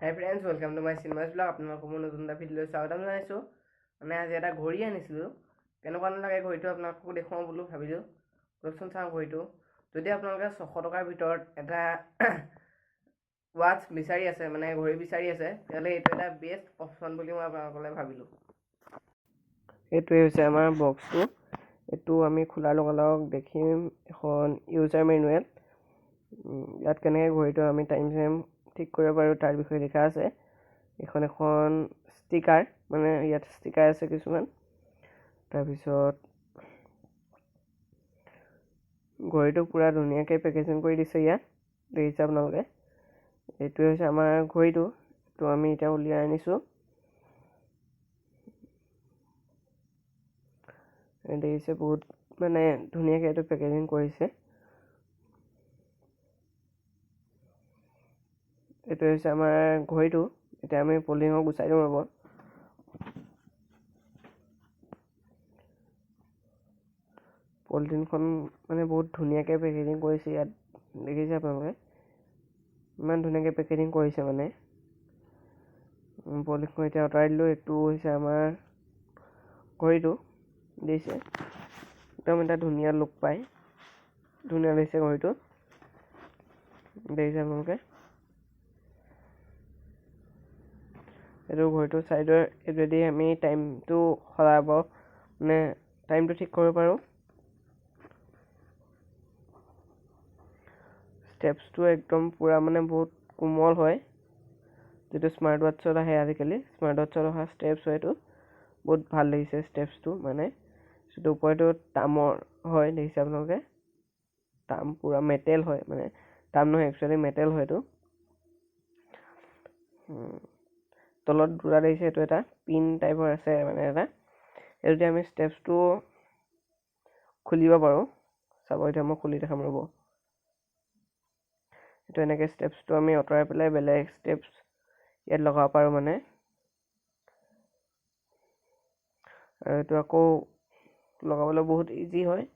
Hi friends welcome to my cinemas blog আপোনালোকক মই নতুন এটা ভিডিঅ'লৈ স্বাগতম জনাইছোঁ মানে আজি এটা ঘড়ী আনিছিলোঁ কেনেকুৱা নালাগে ঘড়ীটো আপোনালোককো দেখুৱাওঁ বোলো ভাবিলোঁ বলকচোন চাওঁ ঘড়ীটো যদি আপোনালোকে ছশ টকাৰ ভিতৰত এটা ৱাটচ বিচাৰি আছে মানে ঘড়ী বিচাৰি আছে তেতিয়াহ'লে এইটো এটা বেষ্ট অপশ্যন বুলি মই আপোনালোকলৈ ভাবিলোঁ এইটোৱে হৈছে আমাৰ বক্সটো এইটো আমি খোলাৰ লগে লগে দেখিম এখন ইউজাৰ মেনুৱেল ইয়াত কেনেকৈ ঘড়ীটো আমি টাইম চাইম ঠিক কৰিব পাৰোঁ তাৰ বিষয়ে লিখা আছে। এইখন এখন ষ্টিকাৰ মানে ইয়াত ষ্টিকাৰ আছে কিছুমান। তাৰপিছত ঘড়ীটো পূৰা ধুনীয়াকৈ পেকেজিং কৰি দিছে ইয়াত দেখিছে আপোনালোকে। এইটোৱে হৈছে আমাৰ ঘড়ীটো এইটো আমি এতিয়া উলিয়াই আনিছোঁ। দেখিছে বহুত মানে ধুনীয়াকৈ এইটো পেকেজিং কৰিছে। এইটো হৈছে আমাৰ ঘড়ীটো। এতিয়া আমি পলিঙক গুচাই দিওঁ ৰ'ব। পলিথিনখন মানে বহুত ধুনীয়াকৈ পেকেজিং কৰিছে ইয়াত দেখিছে আপোনালোকে? ইমান ধুনীয়াকৈ পেকেজিং কৰিছে মানে। পলিথিনখন এতিয়া আঁতৰাই দিলোঁ এইটো হৈছে আমাৰ ঘড়ীটো দেখিছে? একদম এটা ধুনীয়া লুক পায়। ধুনীয়া লাগিছে ঘড়ীটো। দেখিছে আপোনালোকে? এইটো ঘড়ীটো ছাইডৰ এইটোৱেদি আমি টাইমটো সলাব মানে টাইমটো ঠিক কৰিব পাৰোঁ। ষ্টেপছটো একদম পূৰা মানে বহুত কোমল হয়। যিটো স্মাৰ্ট ৱাটছত আহে আজিকালি স্মাৰ্ট ৱাটছত অহা ষ্টেপছ হয় এইটো। বহুত ভাল লাগিছে ষ্টেপছটো মানে যিটো ওপৰতো তামৰ হয় দেখিছে আপোনালোকে? তাম পূৰা মেটেল হয় মানে তাম নহয় একচুৱেলি মেটেল হয় এইটো। তলত দুটা দেখিছে এইটো এটা পিন টাইপৰ আছে মানে এটা। এইটোতে আমি ষ্টেপছটো খুলিব পাৰোঁ। চাব এতিয়া মই খুলি দেখাম ৰ'ব। এইটো এনেকৈ ষ্টেপছটো আমি আঁতৰাই পেলাই বেলেগ ষ্টেপছ ইয়াত লগাব পাৰোঁ মানে। আৰু এইটো আকৌ লগাবলৈ বহুত ইজি হয়।